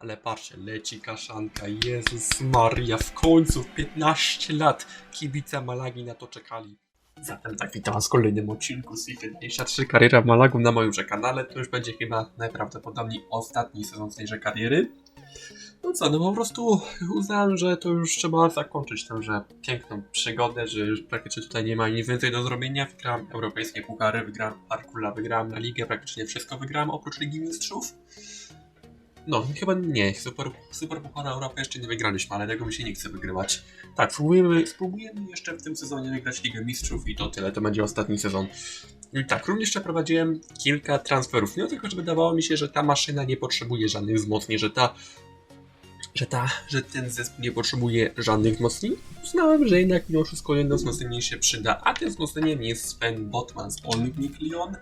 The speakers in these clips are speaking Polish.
Ale patrzcie, leci kaszanka, Jezus Maria, w końcu 15 lat kibice Malagi na to czekali. Zatem tak, witam was w kolejnym odcinku z FIFA 23 Kariera Malagu na moim kanale. To już będzie chyba najprawdopodobniej ostatni sezon tejże kariery. No co, no po prostu uznałem, że to już trzeba zakończyć tęże piękną przygodę, że już praktycznie tutaj nie ma nic więcej do zrobienia. Wygrałem europejskie puchary, wygrałem Parkula, wygrałem na ligę, praktycznie wszystko wygrałem oprócz Ligi Mistrzów. No, chyba nie, super, super Puchara Europy jeszcze nie wygraliśmy, ale tego mi się nie chce wygrywać. Tak, spróbujemy, spróbujemy jeszcze w tym sezonie wygrać Ligę Mistrzów i to tyle, to będzie ostatni sezon. I tak, również przeprowadziłem kilka transferów, nie tylko, że wydawało mi się, że ta maszyna nie potrzebuje żadnych wzmocnień, że ta że, ta, że ten zespół nie potrzebuje żadnych wzmocnień, uznałem, że jednak mimo wszystko jedno wzmocnienie się przyda, a tym wzmocnieniem jest Sven Botman z Olympic Lyon,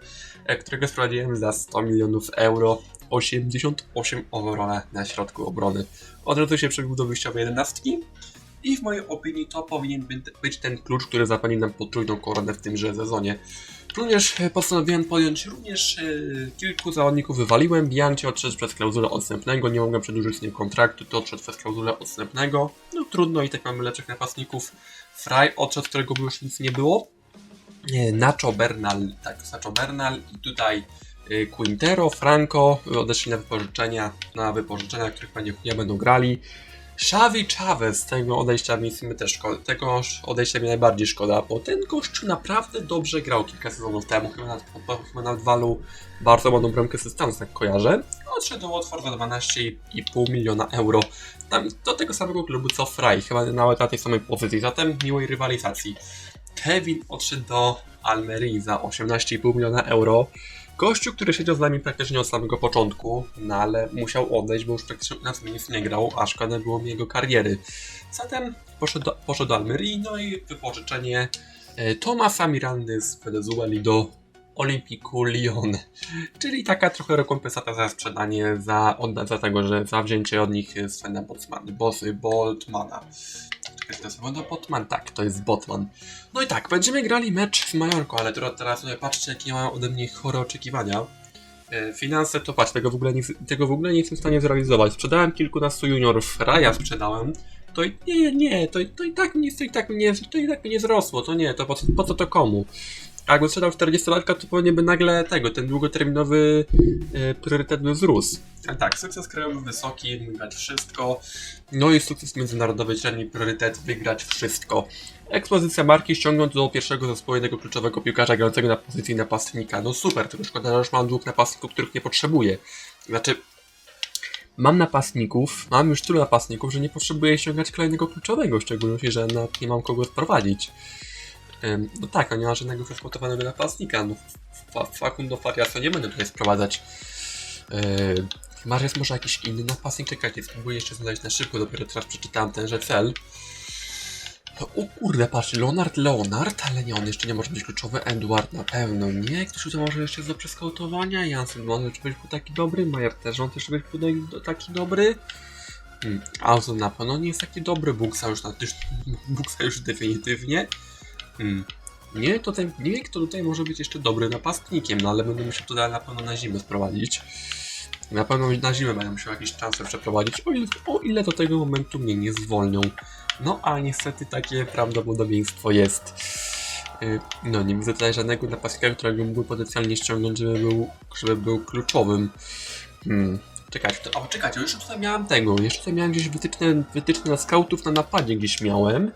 e, którego sprowadziłem za 100 milionów euro, 88 overalla na środku obrony. Od razu się przebił do wyjściowej jedenastki i w mojej opinii to powinien by- być ten klucz, który zapewni nam potrójną koronę w tymże sezonie. Również e, postanowiłem podjąć również e, kilku zawodników wywaliłem. Bianci odszedł przez klauzulę odstępnego, nie mogłem przedłużyć z nim kontraktu, to odszedł przez klauzulę odstępnego. No trudno i tak mamy lepszych napastników. Fry odszedł, którego już nic nie było. E, Nacho Bernal, tak, Nacho Bernal i tutaj Quintero, Franco odeszli na wypożyczenia, na wypożyczenia, których panie chuja będą grali. Xavi Chavez, tego odejścia mi też szkoda, tego odejścia mi najbardziej szkoda, bo ten gościu naprawdę dobrze grał kilka sezonów temu, chyba nawet, chyba nawet walu bardzo ładną bramkę ze Stanów, tak kojarzę. Odszedł do Watford za 12,5 miliona euro. Tam do tego samego klubu co Fry, chyba nawet na tej samej pozycji, zatem miłej rywalizacji. Kevin odszedł do Almerii za 18,5 miliona euro. Gościu, który siedział z nami praktycznie od samego początku, no ale musiał odejść, bo już praktycznie na tym nic nie grał, a szkoda było mi jego kariery. Zatem poszedł do, poszedł do Almerii, no i wypożyczenie e, Tomasa Mirandy z Venezueli do Olympiku Lyon. Czyli taka trochę rekompensata za sprzedanie, za, za tego, że za wzięcie od nich Svena Boltmana. Czekaj, to jest Woda Botman? Tak, to jest Botman. No i tak, będziemy grali mecz z Majorką, ale teraz, sobie patrzcie, jakie mają ode mnie chore oczekiwania. E, Finanse to patrz, tego w ogóle nie, tego w ogóle nie jestem w stanie zrealizować. Sprzedałem kilkunastu juniorów, Raja sprzedałem. To i, nie, nie, to, to i tak mnie, to i tak mnie, to tak zrosło, to nie, to po, po co to komu? A jakbym sprzedał 40-latka, to pewnie by nagle tego, ten długoterminowy e, priorytet by wzrósł. Ale tak, sukces krajowy wysoki, wygrać wszystko. No i sukces międzynarodowy, średni priorytet, wygrać wszystko. Ekspozycja marki ściągnąć do pierwszego zespołu jednego kluczowego piłkarza grającego na pozycji napastnika. No super, tylko szkoda, że już mam dwóch napastników, których nie potrzebuję. Znaczy, mam napastników, mam już tylu napastników, że nie potrzebuję ściągać kolejnego kluczowego, w szczególności, że nie mam kogo sprowadzić. No tak, no nie ma żadnego wyeksploatowanego napastnika. No, fa- Facundo Fariasa nie będę tutaj sprowadzać. Chyba, może jakiś inny napastnik. Czekajcie, spróbuję jeszcze znaleźć na szybko, dopiero teraz przeczytałem tenże cel. O kurde, patrz, Leonard Leonard, ale nie, on jeszcze nie może być kluczowy. Edward na pewno nie. Ktoś tutaj może jeszcze jest do przeskautowania. Jansen, on jeszcze być był taki dobry. Majer też, on też był taki dobry. Hmm. Alzo na pewno nie jest taki dobry. Buksa już na Buksa już definitywnie. Hmm. Nie, tutaj, nie, kto tutaj może być jeszcze dobry napastnikiem, no ale będę musiał tutaj na pewno na zimę sprowadzić. Na pewno na zimę będę musiał jakiś transfer przeprowadzić, o ile, o ile do tego momentu mnie nie zwolnią. No a niestety takie prawdopodobieństwo jest. Yy, No nie widzę tutaj żadnego napastnika, którego mógłby potencjalnie ściągnąć, żeby był, żeby był kluczowym. Hmm. Czekajcie, to, o czekajcie, jeszcze tutaj miałem tego, jeszcze tutaj miałem gdzieś wytyczne, wytyczne na scoutów na napadzie gdzieś miałem.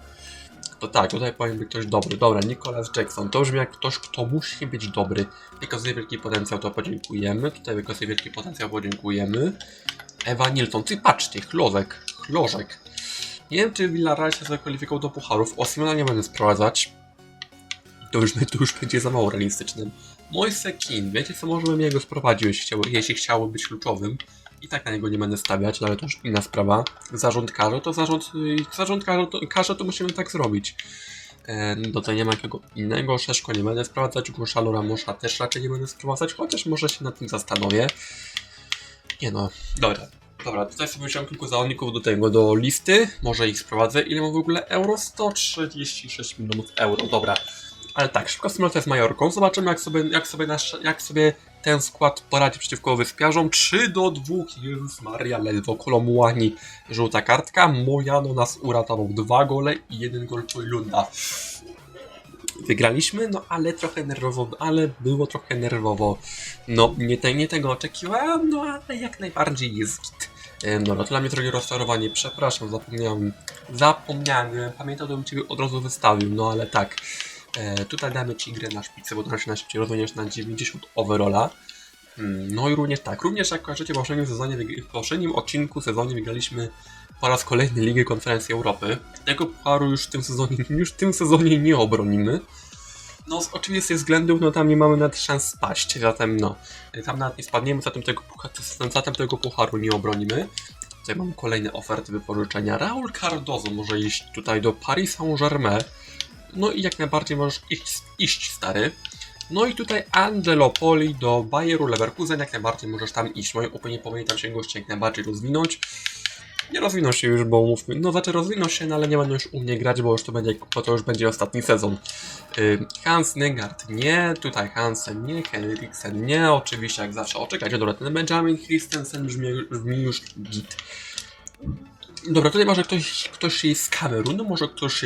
To tak, tutaj powinien być ktoś dobry. Dobra, Nicholas Jackson. To brzmi jak ktoś, kto musi być dobry. Wykazuje wielki potencjał, to podziękujemy. Tutaj wykazuje wielki potencjał, podziękujemy. Ewa Nilton. Ty patrzcie, chlozek. Chlożek. Nie wiem, czy Villarreal się zakwalifikował do pucharów. Osmana nie będę sprowadzać. To już, to już będzie za mało realistycznym. Moise Kin. Wiecie co, może bym jego sprowadził, jeśli chciał, być kluczowym. I tak na niego nie będę stawiać, ale to już inna sprawa. Zarząd każe, to zarząd, zarząd każe, to, to musimy tak zrobić. E, no to nie ma jakiego innego, Szeszko nie będę sprowadzać, Guszalu Ramosza też raczej nie będę sprowadzać, chociaż może się nad tym zastanowię. Nie no, dobra. Dobra, tutaj sobie wziąłem kilku zawodników do tego, do listy, może ich sprowadzę. Ile mam w ogóle euro? 136 milionów euro, dobra. Ale tak, szybka symulacja z Majorką. Zobaczymy jak sobie, jak sobie, nasz, jak sobie ten skład poradzi przeciwko wyspiarzom. 3 do 2, Jezus Maria, ledwo Kolomuani. Żółta kartka, Mojano nas uratował. Dwa gole i jeden gol Lunda. Wygraliśmy, no ale trochę nerwowo, ale było trochę nerwowo. No, nie, te, nie tego oczekiwałem, no ale jak najbardziej jest git. Em, Dobra, to dla mnie trochę rozczarowanie, przepraszam, zapomniałem. Zapomniałem, gdybym pamiętał, to bym Ciebie od razu wystawił, no ale tak. E, tutaj damy Ci grę na szpicę, bo to się najszybciej rozwiniesz na 90 overalla. Mm, No i również tak, również jak kojarzycie, w poprzednim, sezonie, w poprzednim odcinku sezonie wygraliśmy po raz kolejny Ligę Konferencji Europy. Tego pucharu już w tym sezonie, już w tym sezonie nie obronimy. No z oczywistych względów, no tam nie mamy nawet szans spaść, zatem no, tam nawet nie spadniemy, zatem tego, pucha- zatem tego pucharu nie obronimy. Tutaj mamy kolejne oferty wypożyczenia. Raul Cardozo może iść tutaj do Paris Saint-Germain. No i jak najbardziej możesz iść, iść stary. No i tutaj Angelo Poli do Bayeru Leverkusen, jak najbardziej możesz tam iść. W mojej opinii powinien tam się goście jak najbardziej rozwinąć. Nie rozwinął się już, bo mówmy, no znaczy rozwinął się, no ale nie będą już u mnie grać, bo już to będzie, bo to już będzie ostatni sezon. Hans Negard nie, tutaj Hansen nie, Henriksen nie, oczywiście jak zawsze oczekajcie, dobra, ten Benjamin Christensen brzmi, brzmi już git. Dobra, tutaj może ktoś, ktoś z Kamerunu, może ktoś,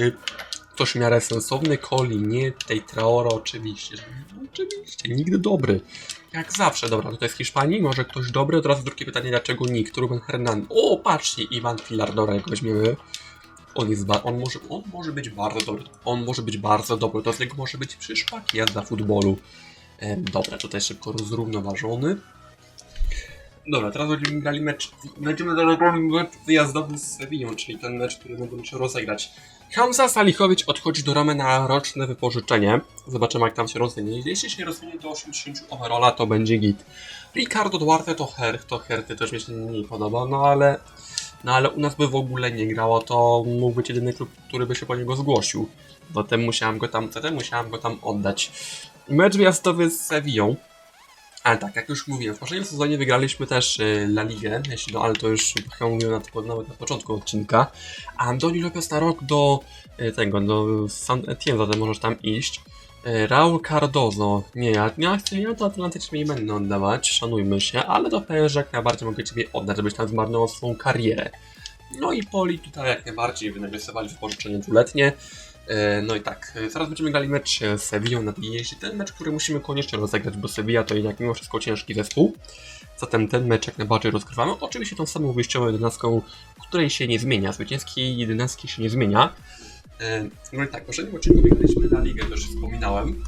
ktoś w miarę sensowny, Coli nie, tej Traora oczywiście, nie, oczywiście, nigdy dobry. Jak zawsze, dobra, tutaj z Hiszpanii, może ktoś dobry, od razu drugie pytanie, dlaczego nikt, Ruben Hernandez, o patrzcie, Iwan Pilar, dobra, jak weźmiemy, on jest, ba- on może, on może być bardzo dobry, on może być bardzo dobry, to z niego może być przyszła jazda futbolu. Em, dobra, tutaj szybko zrównoważony. Dobra, teraz będziemy grali mecz, będziemy grali mecz wyjazdowy z Sewillą, czyli ten mecz, który będę musiał rozegrać. Hamza Salichowicz odchodzi do Romy na roczne wypożyczenie. Zobaczymy jak tam się rozwinie. Jeśli się rozwinie do 80 overalla, to będzie git. Ricardo Duarte to Her, to Herty też mi się nie podoba, no ale no ale u nas by w ogóle nie grało, to mógł być jedyny klub, który by się po niego zgłosił. Zatem musiałem go tam, zatem musiałem go tam oddać. Mecz wyjazdowy z Sevillą. Ale tak, jak już mówiłem, w poprzednim sezonie wygraliśmy też y, La Ligę, jeśli no, ale to już chyba mówiłem na, nawet na początku odcinka. A Antoni Lopez na rok do y, tego, do San Etienne, zatem możesz tam iść. Y, Raul Cardozo, nie, ja, ja, ja to Atlantyczne nie będę oddawać, szanujmy się, ale do PSG jak najbardziej mogę Ciebie oddać, żebyś tam zmarnował swoją karierę. No i Poli tutaj jak najbardziej wynegocjowali wypożyczenie dwuletnie. E, No i tak, e, zaraz będziemy grali mecz z Sevillą na wyjeździe. Ten mecz, który musimy koniecznie rozegrać, bo Sevilla to jednak mimo wszystko ciężki zespół. Zatem ten mecz jak najbardziej rozgrywamy. Oczywiście tą samą wyjściową jedenastką, której się nie zmienia. Zwycięskiej jedenastki się nie zmienia. E, No i tak, w poprzednim odcinku wygraliśmy na ligę, to już wspominałem.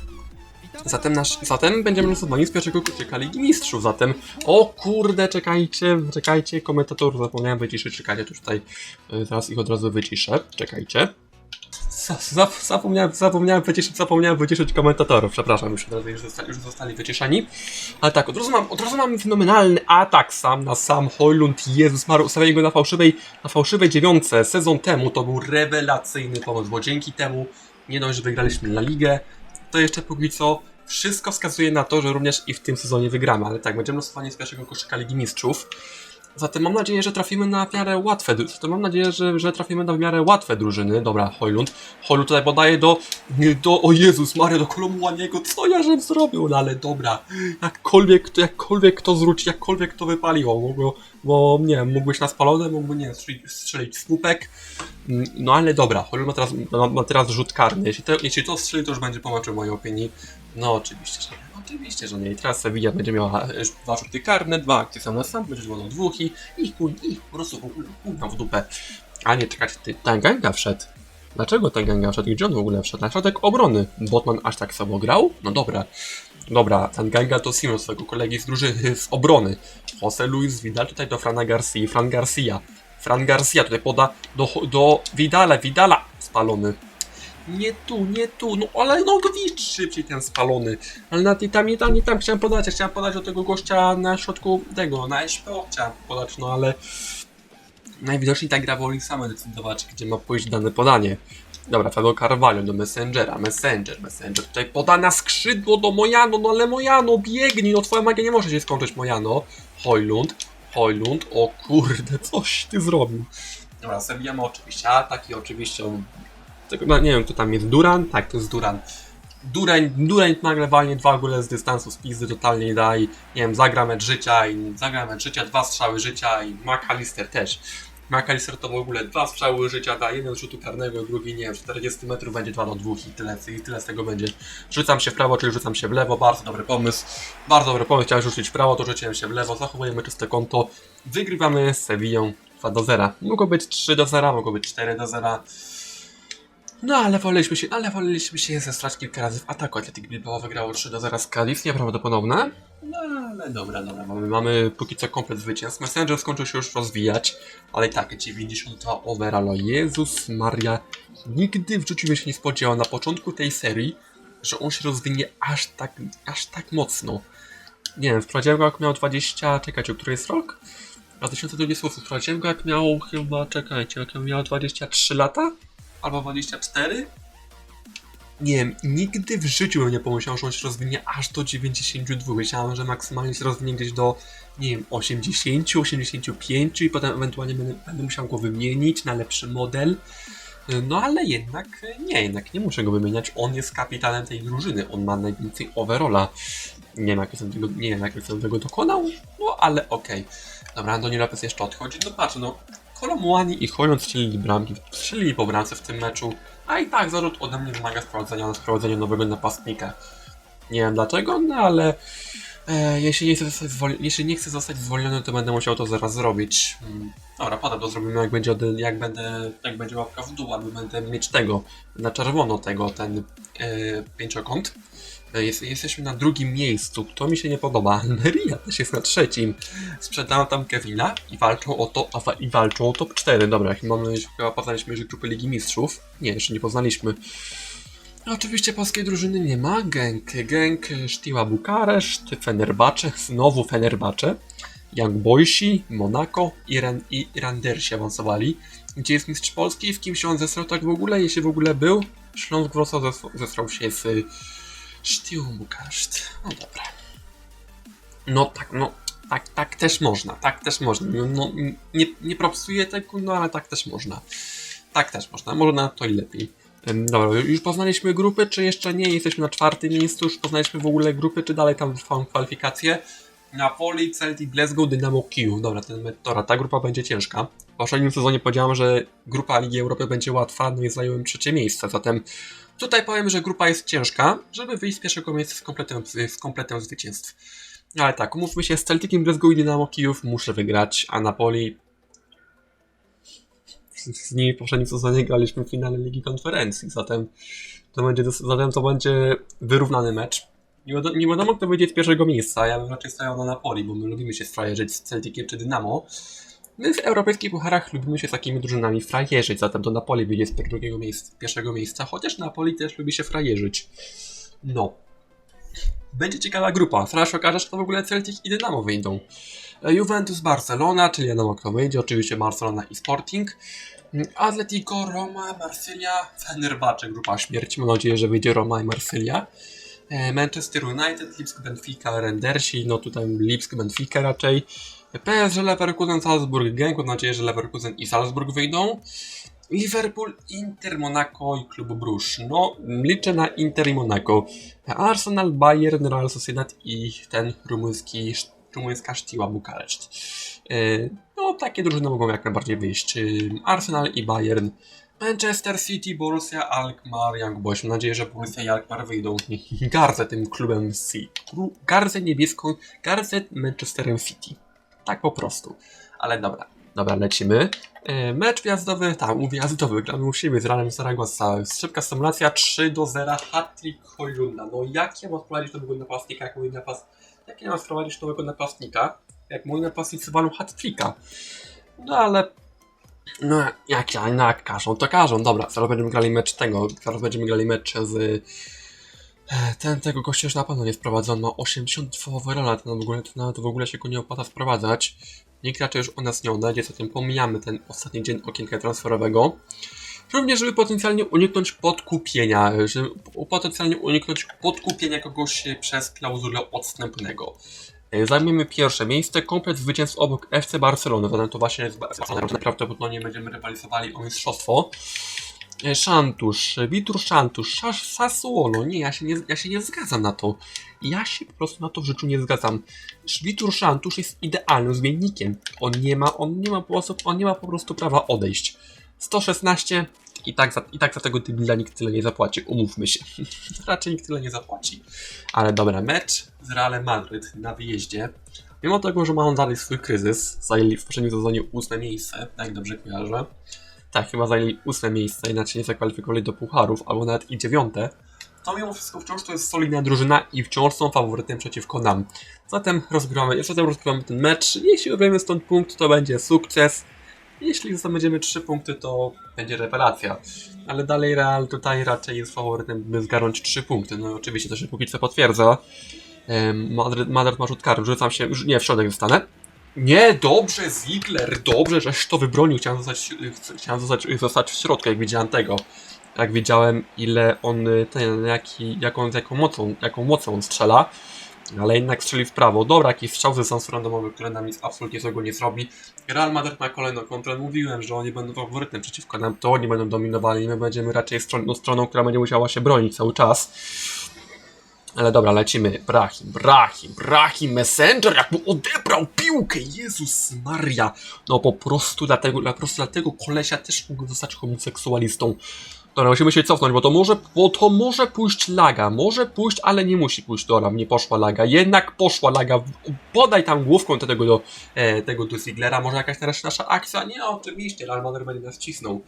Zatem, nasz, zatem będziemy losowani z pierwszego kocieka Ligi Mistrzów. Zatem, o kurde, czekajcie, czekajcie, komentatorów zapomniałem wyciszyć, czekajcie, tu tutaj e, zaraz ich od razu wyciszę, czekajcie. Za, za, zapomniałem, zapomniałem, wyciszyć, zapomniałem wyciszyć komentatorów, przepraszam, już już zostali, już zostali wyciszeni. Ale tak, od razu mam, od razu mam fenomenalny atak sam na sam Hojlund, Jezus Maru, ustawienie go na fałszywej, na fałszywej dziewiątce sezon temu, to był rewelacyjny pomoc, bo dzięki temu nie dość, że wygraliśmy La Ligę, to jeszcze póki co wszystko wskazuje na to, że również i w tym sezonie wygramy, ale tak, będziemy losowani z pierwszego koszyka Ligi Mistrzów. Zatem mam nadzieję, że trafimy na w miarę łatwe. dru- Zatem mam nadzieję, że, że trafimy na w miarę łatwe drużyny. Dobra, Hojlund. Hojlund tutaj podaje do. do o Jezus Maria, do Kolomuaniego. Co ja żem zrobił? No ale dobra. Jakkolwiek, to- jakkolwiek to zwróci, jakkolwiek to wypaliło. Bo, bo nie wiem, mógłbyś na spalone, mógłby nie strzelić, strzelić słupek. Mm, No ale dobra, Hojlund ma teraz, ma, ma teraz rzut karny. Jeśli to, jeśli to strzeli, to już będzie po w mojej opinii. No oczywiście, że nie. Oczywiście, że nie. I teraz Sevilla będzie miała dwa rzuty karne, dwa akcje sam na sam, będzie było dwóch i, i, chuj, i po prostu kurwa w dupę. A nie, czekać, ty, Tanganga wszedł. Dlaczego Tanganga wszedł? Gdzie on w ogóle wszedł? Na środek obrony. Botman aż tak samo grał? No dobra. Dobra, Tanganga to Simon swojego kolegi z drużyny z obrony. Jose Luis Vidal tutaj do Frana Garcia. Fran Garcia. Fran Garcia tutaj poda do, do Vidala. Vidala spalony. Nie tu, nie tu, no ale no gwizd szybciej ten spalony. Ale na nie tam, nie tam, nie tam chciałem podać, ja chciałem podać do tego gościa na środku tego, na SPO chciałem podać, no ale najwidoczniej ta gra woli sama decydować, gdzie ma pójść dane podanie. Dobra, Fabio Carvalho do Messengera, Messenger, Messenger, tutaj poda na skrzydło do Mojano, no ale Mojano, biegnij, no twoja magia nie może się skończyć, Mojano. Hojlund, Hojlund, o kurde, coś ty zrobił. Dobra, ma oczywiście atak i oczywiście tego, no nie wiem, kto tam jest Duran? Tak, to jest Duran. Dureń, Dureń nagle walnie dwa gole z dystansu, z pizdy totalnie daj, nie wiem, zagra mecz życia i zagra mecz życia, dwa strzały życia i McAllister też. McAllister to w ogóle dwa strzały życia da, jeden z rzutu karnego, drugi nie wiem, 40 metrów będzie 2 do 2 i tyle, i tyle z tego będzie. Rzucam się w prawo, czyli rzucam się w lewo, bardzo dobry pomysł, bardzo dobry pomysł, chciałem rzucić w prawo, to rzuciłem się w lewo, zachowujemy czyste konto, wygrywamy z Sevillą 2 do 0. Mogło być 3 do 0, mogło być 4 do 0. No ale woleliśmy się, ale woleliśmy się zestrać kilka razy w ataku. Atletic Bilbao wygrało 3 do 0 z Cadiz, nieprawdopodobne. No ale dobra, dobra, mamy, mamy póki co komplet zwycięstw. Messenger skończył się już rozwijać, ale i tak, 92 overall. Jezus Maria, nigdy w życiu się nie spodziewał na początku tej serii, że on się rozwinie aż tak, aż tak mocno. Nie wiem, wprowadziłem go jak miał 20, czekajcie, który jest rok? 2020 wprowadziłem go jak miał chyba, czekajcie, jak miał 23 lata? Albo 24? Nie wiem, nigdy w życiu bym nie pomyślał, że on się rozwinie aż do 92. Myślałem, że maksymalnie się rozwinie gdzieś do, nie wiem, 80, 85 i potem ewentualnie będę, będę musiał go wymienić na lepszy model. No ale jednak nie, jednak nie muszę go wymieniać. On jest kapitanem tej drużyny, on ma najwięcej overalla. Nie wiem, jak jestem tego, nie wiem, jak jestem tego dokonał, no ale okej. Dobra, Antoni Lopez jeszcze odchodzi. No patrz, no Kolomuani i Hojon strzelili bramki, strzelili po bramce w tym meczu, a i tak zarzut ode mnie wymaga sprowadzenia, sprowadzenia nowego napastnika. Nie wiem dlaczego, no ale e, jeśli, nie chcę zostać jeśli nie chcę zostać zwolniony, to będę musiał to zaraz zrobić. Dobra, potem to zrobimy jak będzie, jak będę, jak będzie łapka w dół, albo będę mieć tego, na czerwono tego, ten e, pięciokąt. E, Jest, jesteśmy na drugim miejscu, to mi się nie podoba. Almeria też jest na trzecim. Sprzedałem tam Kevina i walczą o to, a i walczą o top 4. Dobra, chyba mamy chyba poznaliśmy już grupy Ligi Mistrzów. Nie, jeszcze nie poznaliśmy. No, oczywiście polskiej drużyny nie ma. Genk, Genk, Sztiła Bukareszt, Fenerbahce, znowu Fenerbahce, Young Boysi, Monaco i, Ran, i Randersi awansowali. Gdzie jest mistrz Polski? W kim się on zesrał tak w ogóle? Jeśli w ogóle był? Śląsk Wrocław zes- zesrał się z Sztiłą Bukareszt. No dobra. No tak, no tak, tak też można, tak też można. No, no, nie, nie propsuję tego, no ale tak też można. Tak też można, może na to i lepiej. Dobra, już poznaliśmy grupy, czy jeszcze nie? Jesteśmy na czwartym miejscu, już poznaliśmy w ogóle grupy, czy dalej tam trwają kwalifikacje? Napoli, Celtic, Glasgow, Dynamo Kiev. Dobra, ten, dobra, ta grupa będzie ciężka. W poprzednim sezonie powiedziałem, że grupa Ligi Europy będzie łatwa, no i zająłem trzecie miejsce, zatem tutaj powiem, że grupa jest ciężka, żeby wyjść z pierwszego miejsca z kompletem, z kompletem zwycięstw. Ale tak, umówmy się, z Celticiem Glasgow i Dynamo Kijów muszę wygrać, a Napoli... Z nimi w poprzednim sezonie graliśmy w finale Ligi Konferencji, zatem to będzie, zatem to będzie wyrównany mecz. Nie wiadomo, nie wiadomo kto wyjdzie z pierwszego miejsca, ja bym raczej stawiał na Napoli, bo my lubimy się frajerzyć z Celticiem czy Dynamo. My w europejskich pucharach lubimy się takimi drużynami frajerzyć, zatem to Napoli wyjdzie z drugiego miejsca, pierwszego miejsca, chociaż Napoli też lubi się frajerzyć. No. Będzie ciekawa grupa. Zaraz okaże, że to w ogóle Celtic i Dynamo wyjdą. E, Juventus, Barcelona, czyli wiadomo kto wyjdzie, oczywiście Barcelona i Sporting. Mm, Atletico, Roma, Marsylia, Fenerbahce, grupa śmierci. Mam nadzieję, że wyjdzie Roma i Marsylia. E, Manchester United, Lipsk, Benfica, Rendersi, no tutaj Lipsk, Benfica raczej. PSG, Leverkusen, Salzburg, Genk, mam nadzieję, że Leverkusen i Salzburg wyjdą. Liverpool, Inter, Monaco i Klub Brusz. No, liczę na Inter i Monaco. Arsenal, Bayern, Real Sociedad i ten rumuński, rumuńska sztiła Bukareszt. Yy, No, takie drużyny mogą jak najbardziej wyjść. Arsenal i Bayern. Manchester City, Borussia, Alkmaar, Young Boys. Mam nadzieję, że Borussia i Alkmaar wyjdą. Gardzę tym klubem City. Gardzę niebieską, gardzę Manchesterem City. Tak po prostu. Ale dobra. Dobra, lecimy. E, Mecz wjazdowy, tam, wjazdowy, gramy siebie z Realem Zaragoza. Szybka symulacja 3 do 0, hat-trick Hojlunda. No jak ja mam wprowadzić nowego napastnika, jak mój napast... Jak ja mam wprowadzić nowego napastnika, jak mój napastnicy walą hat-tricka? No ale... No jak ja, jak każą, to każą. Dobra, zaraz będziemy grali mecz tego, zaraz będziemy grali mecz z... e, Ten tego gościa już na pewno nie wprowadza, on ma 82 overalla, to, w ogóle, to nawet w ogóle się go nie opłaca wprowadzać. Nikt raczej już o nas nie odejdzie, zatem pomijamy ten ostatni dzień okienka transferowego. Również, żeby potencjalnie uniknąć podkupienia, żeby potencjalnie uniknąć podkupienia kogoś przez klauzulę odstępnego. E, Zajmiemy pierwsze miejsce, komplet zwycięstw obok FC Barcelony, zatem to właśnie jest Barcelona, prawdopodobnie będziemy rywalizowali o mistrzostwo. E, Szantusz, Witur Szantusz, Sassuolo. Nie, ja się nie, ja się nie zgadzam na to. Ja się po prostu na to w życiu nie zgadzam. Witur Szantusz jest idealnym zmiennikiem. On nie ma, on nie ma po prostu, on nie ma po prostu prawa odejść. 116 i tak za, i tak za tego debila nikt tyle nie zapłaci, umówmy się. Raczej nikt tyle nie zapłaci. Ale dobra, mecz z Realem Madryt na wyjeździe. Mimo tego, że mają dalej swój kryzys, zajęli w poprzednim sezonie ósme miejsce, tak dobrze kojarzę. Tak, chyba zajęli ósme miejsce, inaczej nie zakwalifikowali do pucharów, albo nawet i dziewiąte. To mimo wszystko wciąż to jest solidna drużyna i wciąż są faworytem przeciwko nam. Zatem rozgrywamy, zatem rozgrywamy ten mecz. Jeśli weźmiemy stąd punkt, to będzie sukces. Jeśli zdobędziemy 3 punkty, to będzie rewelacja. Ale dalej Real tutaj raczej jest faworytem, by zgarnąć 3 punkty. No oczywiście to się póki co potwierdza. Em, Madryt, Madryt ma rzut karny, rzucam się, nie, w środek zostanę. Nie, dobrze Ziegler, dobrze, żeś to wybronił. Chciałem zostać, chciałem zostać, zostać w środku, jak widziałem tego. Jak widziałem, ile on, ten, jaki, jaką, jaką, mocą, jaką mocą on strzela. Ale jednak strzeli w prawo. Dobra, jakiś strzał ze sensu randomowy, który nam nic absolutnie złego nie zrobi. Real Madrid ma kolejną kontrę. Mówiłem, że oni będą faworytem przeciwko nam, to oni będą dominowali. My będziemy raczej stron, stroną, która będzie musiała się bronić cały czas. Ale dobra, lecimy. Brahim, Brahim, Brahim, Messenger, jakby odebrał piłkę, Jezus Maria. No po prostu dlatego, po prostu dlatego kolesia też mógł zostać homoseksualistą. Dobra, musimy się cofnąć, bo to może, bo to może pójść laga, może pójść, ale nie musi pójść, dobra, nie poszła laga, jednak poszła laga, podaj tam główką tego do, e, tego do Ziglera, może jakaś teraz nasza akcja? Nie, oczywiście, Real Madrid będzie nas cisnął.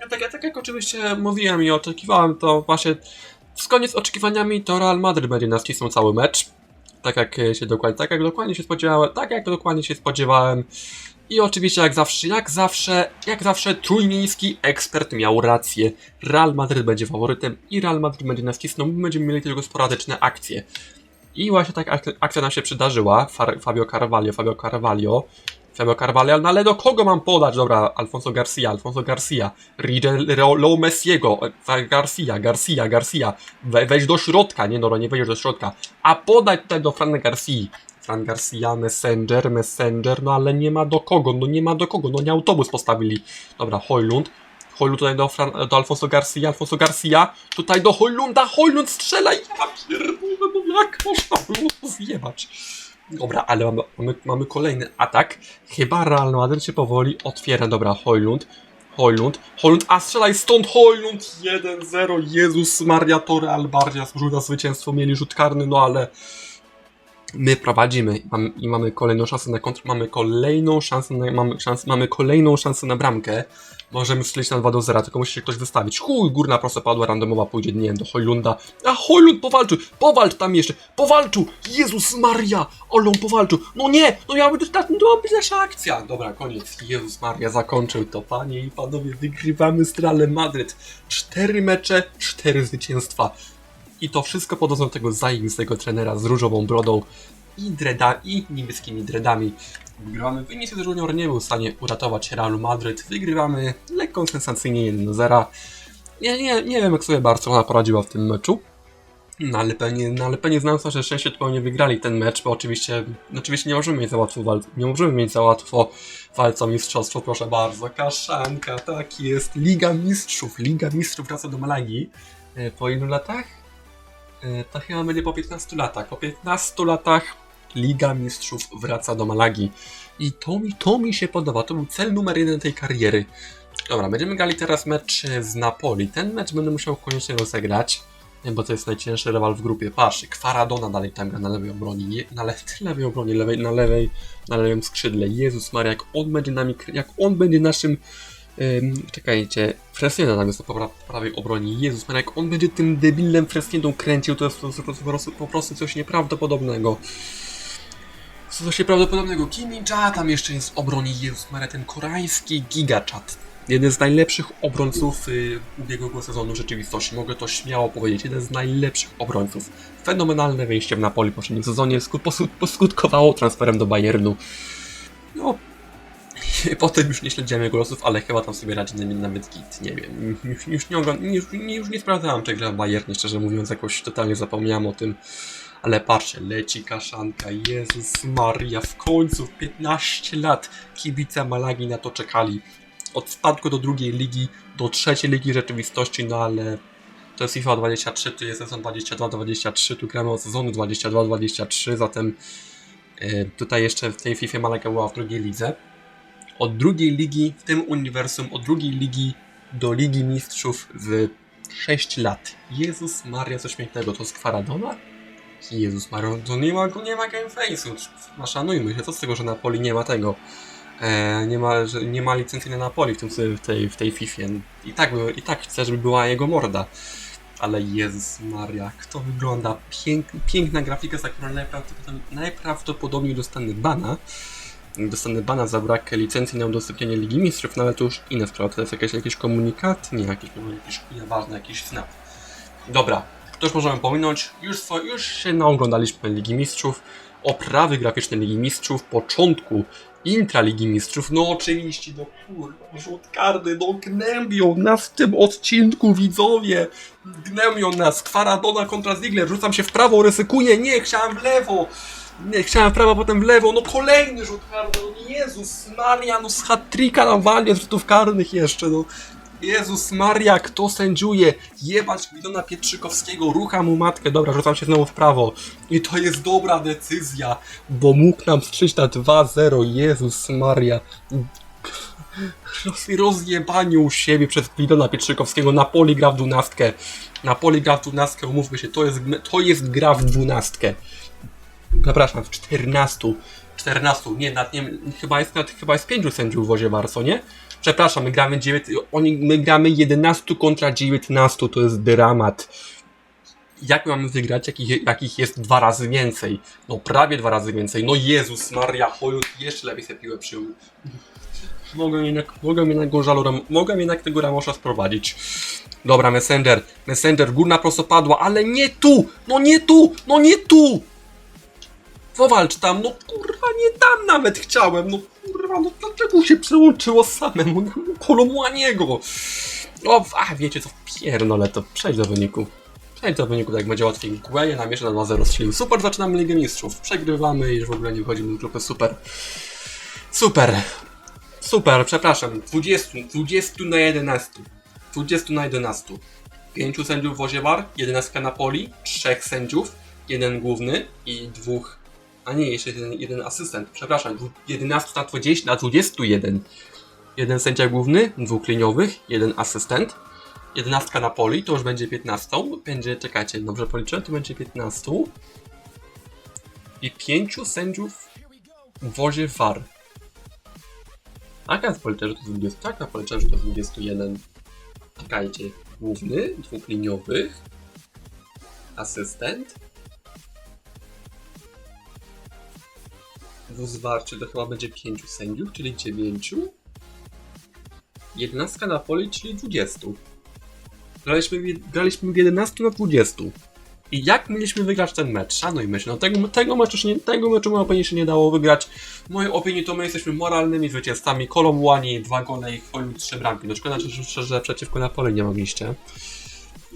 Ja tak, ja tak jak oczywiście mówiłem i oczekiwałem, to właśnie zgodnie z oczekiwaniami to Real Madrid będzie nas cisnął cały mecz. Tak jak się dokładnie, tak jak dokładnie się spodziewałem, tak jak dokładnie się spodziewałem. I oczywiście jak zawsze, jak zawsze, jak zawsze trójmiejski ekspert miał rację. Real Madrid będzie faworytem i Real Madrid będzie nas cisnął, my będziemy mieli tylko sporadyczne akcje. I właśnie tak ak- akcja nam się przydarzyła. Fabio Carvalho, Fabio Carvalho. Fabio Carvalho, no ale do kogo mam podać? Dobra, Alfonso Garcia, Alfonso Garcia. Rigelo Messiego, e, Garcia, Garcia, Garcia. We, wejdź do środka, nie no, nie wejdziesz do środka. A podać tutaj do Fran Garcia. Fran Garcia, Messenger, Messenger, no ale nie ma do kogo, no nie ma do kogo, no nie autobus postawili. Dobra, Hojlund. Hojlund tutaj do, Fran, do Alfonso Garcia, Alfonso Garcia, tutaj do Hojlunda, Hojlund strzela i ja pierdolę, no jak można było to zjebać. Dobra, ale mamy, mamy, mamy kolejny atak. Chyba Real Madrid się powoli otwiera. Dobra, Hojlund. Hojlund. Hojlund, a strzelaj stąd Hojlund 1-0. Jezus Maria, to Real bardziej zwycięstwo. Mieli rzut karny, no ale my prowadzimy i mamy, kolejną szansę na kontr, mamy kolejną szansę na, mamy, szans, mamy kolejną szansę na bramkę. Możemy strzelić na 2 do 0, tylko musi się ktoś wystawić. Chuj, górna prosto padła, randomowa pójdzie, nie wiem, do Hojlunda. A Hojlund powalczył, powalcz tam jeszcze, powalczył! Jezus Maria, on powalczył. No nie, no miała być, to miała być nasza akcja. Dobra, koniec. Jezus Maria zakończył to. Panie i panowie, wygrywamy Realem Madryt. Cztery mecze, cztery zwycięstwa. I to wszystko pod dozorem tego zajebistego trenera z różową brodą i dreda i niebieskimi dreadami. Wygrywamy. Vinicius Junior nie był w stanie uratować Realu Madryt. Wygrywamy lekko sensacyjnie 1-0. Nie, nie, nie wiem jak sobie Barcelona poradziła w tym meczu. No ale pewnie, no, ale pewnie znam szczęście, to nie wygrali ten mecz, bo oczywiście, oczywiście nie możemy mieć za łatwo wal, nie możemy mieć za łatwo walce o mistrzostwo, proszę bardzo. Kaszanka, tak jest. Liga Mistrzów, Liga Mistrzów wraca do Malagi. E, Po ilu latach? E, To chyba będzie po 15 latach. Po 15 latach Liga Mistrzów wraca do Malagi. I to mi, to mi się podoba. To był cel numer jeden tej kariery. Dobra, będziemy grali teraz mecz z Napoli. Ten mecz będę musiał koniecznie rozegrać, nie, bo to jest najcięższy rywal w grupie. Patrz, Kwaradona dalej tam gra na lewej obronie, nie, na le lewej obronie, lewej, na lewej, na lewym skrzydle. Jezus Maria, jak on będzie nami, jak on będzie naszym Ym, czekajcie, Fresniena tam jest na pra- prawej obronie. Jezus Maria, jak on będzie tym debilem Fresnieną kręcił, to jest po prostu, po prostu coś nieprawdopodobnego. Co coś nieprawdopodobnego. Kim Min-ja tam jeszcze jest w obronie. Jezus Maria, ten koreański gigachat. Jeden z najlepszych obrońców y, ubiegłego sezonu w rzeczywistości. Mogę to śmiało powiedzieć. Jeden z najlepszych obrońców. Fenomenalne wejście w Napoli w poprzednim sezonie sku- posku- poskutkowało transferem do Bayernu. No, Potem już nie śledziłem jego losów, ale chyba tam sobie radzi na- nawet git, nie wiem. Już, już, nie, już, już nie sprawdzałem, czy gra Bayernie, szczerze mówiąc, jakoś totalnie zapomniałem o tym. Ale patrzcie, leci kaszanka, Jezus Maria, w końcu 15 lat kibice Malagi na to czekali. od spadku do drugiej ligi, do trzeciej ligi rzeczywistości, no ale to jest FIFA 23, tu jest sezon 22-23, tu gramy od sezonu 22-23, zatem e, tutaj jeszcze w tej FIFA Malaga była w drugiej lidze. Od drugiej ligi w tym uniwersum, od drugiej ligi do Ligi Mistrzów w 6 lat. Jezus Maria, coś pięknego, to jest Kwaradona? Jezus Maria, to nie ma, nie ma gameface'u, no szanujmy się, co z tego, że Napoli nie ma tego. E, nie, ma, że nie ma licencji na Napoli w, tym, w tej, w tej FIFA. I tak, I tak chcę, żeby była jego morda. Ale Jezus Maria, jak to wygląda. Pięk, piękna grafika, za którą najprawdopodobniej, najprawdopodobniej dostanę bana. Dostanę bana za brak licencji na udostępnienie Ligi Mistrzów, no ale to już inna sprawa. To jest jakiś, jakiś komunikat? Nie, jakiś, jakiś nieważny, jakiś snap. Dobra, to już możemy pominąć. Już, swo- już się naoglądaliśmy Ligi Mistrzów, oprawy graficzne Ligi Mistrzów, początku intra Ligi Mistrzów. No oczywiście, no kurwa, rzut karny, no gnębią nas w tym odcinku, widzowie. Gnębią nas. Kwaradona kontra Ziggler, rzucam się w prawo, ryzykuję, nie, chciałem w lewo. Nie, chciałem w prawo, potem w lewo, no kolejny rzut karny, no Jezus Maria, no z hat-tricka nam walnie z rzutów karnych jeszcze, no. Jezus Maria, kto sędziuje? Jebać Gwidona Pietrzykowskiego, rucha mu matkę. Dobra, rzucam się znowu w prawo. I to jest dobra decyzja, bo mógł nam strzelić na 2-0. Jezus Maria. Roz, rozjebanie u siebie przez Gwidona Pietrzykowskiego. Napoli gra w dwunastkę. Napoli gra w dwunastkę, umówmy się, to jest, to jest gra w dwunastkę. Przepraszam, w 14. 14, nie, nad, nie chyba jest nad, chyba jest 5 sędziów w wozie Warso, nie? Przepraszam, my gramy, 9, oni, my gramy 11 kontra 19, to jest dramat. Jak mamy wygrać, jakich, jakich jest dwa razy więcej? No prawie dwa razy więcej. No Jezus Maria, Hojut jeszcze lepiej sobie piłę przyjął. Mogę jednak, mogę jednak go żalu, ram- mogę jednak tego Ramosza sprowadzić. Dobra, Messenger, Messenger, górna prostopadła, ale nie tu! No nie tu! No nie tu! Powalcz tam, no kurwa, nie tam nawet chciałem, no kurwa, no dlaczego się przełączyło samemu na Kolomłaniego? O, a wiecie co, pierdolę to, przejdź do wyniku. Przejdź do wyniku, tak będzie łatwiej. Gueje nam jeszcze na 2-0 strzelił. Super, zaczynamy Ligę Mistrzów. Przegrywamy i już w ogóle nie wchodzimy do grupy, super. Super. Super, przepraszam, 20, 20 na 11. 20 na 11. 5 sędziów w wozie war, 11 na poli, 3 sędziów, jeden główny i dwóch a nie, jeszcze jeden, jeden asystent, przepraszam, dwu- 11 na 20, na 21. Jeden sędzia główny, dwóch liniowych, jeden asystent. 11 na poli, to już będzie 15. Będzie, czekajcie, dobrze policzę, to będzie 15. I 5 sędziów w wozie VAR. A ja policzę, że to jest 20, tak, ja policzę, że to jest 21. Czekajcie, główny, dwóch liniowych, asystent, wóz warczy to chyba będzie 5 sędziów, czyli 9. 11 na poli, czyli 20. Graliśmy, graliśmy w 11 na 20. I jak mieliśmy wygrać ten mecz? Szanujmy się, no tego, tego, meczu się nie, tego meczu moja opinii się nie dało wygrać. W mojej opinii to my jesteśmy moralnymi zwycięzcami. Kolomłani, dwa gole i Hojut trzy bramki. No szkoda, że, że przeciwko Napoli nie mogliście.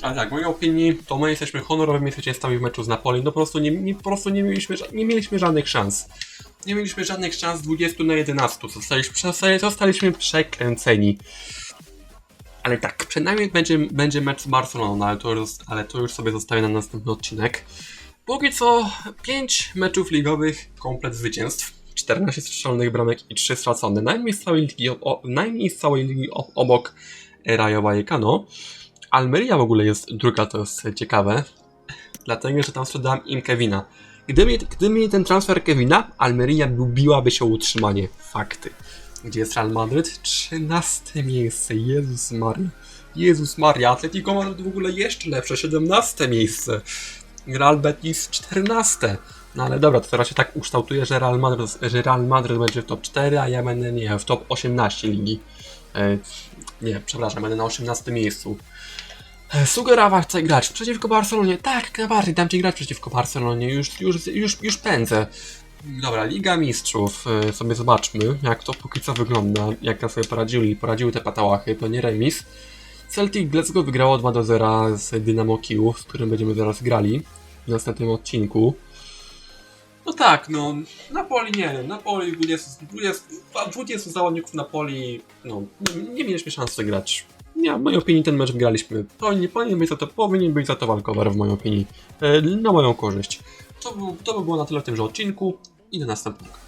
Ale tak, w mojej opinii to my jesteśmy honorowymi zwycięzcami w meczu z Napoli. No po prostu nie, nie, po prostu nie, mieliśmy, nie mieliśmy żadnych szans. Nie mieliśmy żadnych szans 20 na 11. Zostaliśmy, zostali- zostaliśmy przekręceni. Ale tak, przynajmniej będzie, będzie mecz z Barceloną, ale to, już, ale to już sobie zostawię na następny odcinek. Póki co 5 meczów ligowych, komplet zwycięstw. 14 strzelonych bramek i 3 stracone. Najmniej z całej ligi, o, najmniej z całej ligi o, obok Rayo Vallecano. Almeria w ogóle jest druga, to jest ciekawe. Dlatego, że tam sprzedałem im Kevina. Gdyby, gdyby nie ten transfer Kevina, Almeria lubiłaby się utrzymanie. Fakty. Gdzie jest Real Madryt? 13 miejsce. Jezus Maria. Jezus Maria. Atletico Madryt w ogóle jeszcze lepsze. 17 miejsce. Real Betis 14. No ale dobra, to teraz się tak ukształtuje, że Real Madryt, że Real Madryt będzie w top 4, a ja będę, nie w top 18 ligi. E, nie, przepraszam, będę na 18 miejscu. E, Sugerowa chce grać przeciwko Barcelonie. Tak, jak najbardziej, dam ci grać przeciwko Barcelonie. Już, już, już, już pędzę. Dobra, Liga Mistrzów. E, Sobie zobaczmy, jak to póki co wygląda. Jak nam sobie poradzili. Poradziły te patałachy, to nie remis. Celtic Glasgow wygrało 2 do 0 z Dynamo Kijów, z którym będziemy zaraz grali w następnym odcinku. No tak, no Napoli nie Napoli 20, 20, 20 zawodników Napoli, no nie, nie mieliśmy szansy grać. Ja, w mojej opinii ten mecz graliśmy. Powinien, powinien, być za to, powinien być za to walkover w mojej opinii. E, na moją korzyść. To, był, to by było na tyle w tymże odcinku i do następnego.